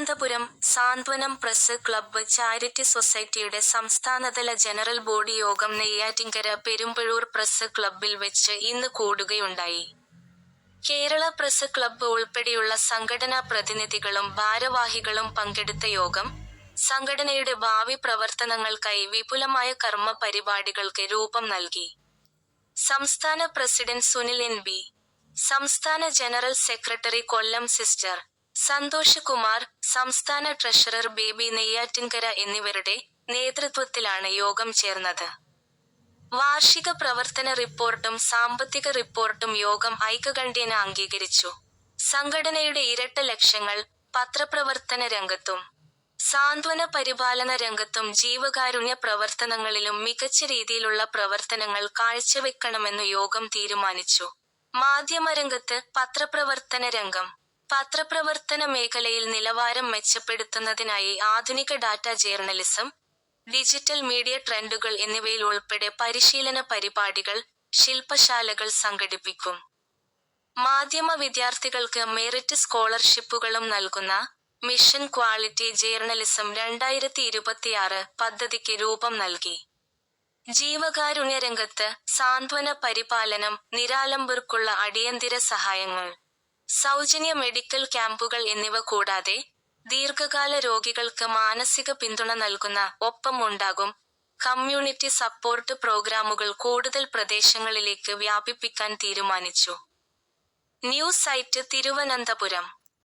പരിപാലനം സാന്ത്വനം press club charity സൊസൈറ്റിയുടെ സംസ്ഥാനതല ജനറൽ ബോഡി യോഗം നെയ്യാറ്റിങ്കര പെരുമ്പഴൂർ പ്രസ് ക്ലബ്ബിൽ വെച്ച് ഇന്ന് കൂടുകയുണ്ടായി. കേരള പ്രസ് ക്ലബ്ബ് ഉൾപ്പെടെയുള്ള സംഘടനാ പ്രതിനിധികളും ഭാരവാഹികളും പങ്കെടുത്ത യോഗം സംഘടനയുടെ ഭാവി പ്രവർത്തനങ്ങൾക്കായി വിപുലമായ കർമ്മ പരിപാടികൾക്ക് രൂപം നൽകി. സംസ്ഥാന പ്രസിഡന്റ് സുനിൽ എൻ ബി സംസ്ഥാന general secretary Kollam sister Santhosh Kumar സംസ്ഥാന ട്രഷറർ ബേബി നെയ്യാറ്റിൻകര എന്നിവരുടെ നേതൃത്വത്തിലാണ് യോഗം ചേർന്നത്. വാർഷിക പ്രവർത്തന റിപ്പോർട്ടും സാമ്പത്തിക റിപ്പോർട്ടും യോഗം ഐക്യകണ്ഠ്യേന അംഗീകരിച്ചു. സംഘടനയുടെ ഇരട്ട ലക്ഷ്യങ്ങൾ പത്രപ്രവർത്തന രംഗത്തും സാന്ത്വന പരിപാലന രംഗത്തും ജീവകാരുണ്യ പ്രവർത്തനങ്ങളിലും മികച്ച രീതിയിലുള്ള പ്രവർത്തനങ്ങൾ കാഴ്ചവെക്കണമെന്നു യോഗം തീരുമാനിച്ചു. മാധ്യമരംഗത്ത് പത്രപ്രവർത്തന രംഗം പത്രപ്രവർത്തന മേഖലയിൽ നിലവാരം മെച്ചപ്പെടുത്തുന്നതിനായി ആധുനിക ഡാറ്റ ജേർണലിസം ഡിജിറ്റൽ മീഡിയ ട്രെൻഡുകൾ എന്നിവയിൽ ഉൾപ്പെടെ പരിശീലന പരിപാടികൾ ശില്പശാലകൾ സംഘടിപ്പിക്കും. മാധ്യമ വിദ്യാർത്ഥികൾക്ക് മെറിറ്റ് സ്കോളർഷിപ്പുകളും നൽകുന്ന മിഷൻ ക്വാളിറ്റി ജേർണലിസം രണ്ടായിരത്തി ഇരുപത്തിയാറ് പദ്ധതിക്ക് രൂപം നൽകി. ജീവകാരുണ്യ രംഗത്ത് സാന്ത്വന പരിപാലനം നിരാലംബർക്കുള്ള അടിയന്തര സഹായങ്ങൾ. സൗജന്യ മെഡിക്കൽ ക്യാമ്പുകൾ എന്നിവ കൂടാതെ ദീർഘകാല രോഗികൾക്ക് മാനസിക പിന്തുണ നൽകുന്ന ഒപ്പം ഉണ്ടാകും കമ്മ്യൂണിറ്റി സപ്പോർട്ട് പ്രോഗ്രാമുകൾ കൂടുതൽ പ്രദേശങ്ങളിലേക്ക് വ്യാപിപ്പിക്കാൻ തീരുമാനിച്ചു. News site Thiruvananthapuram.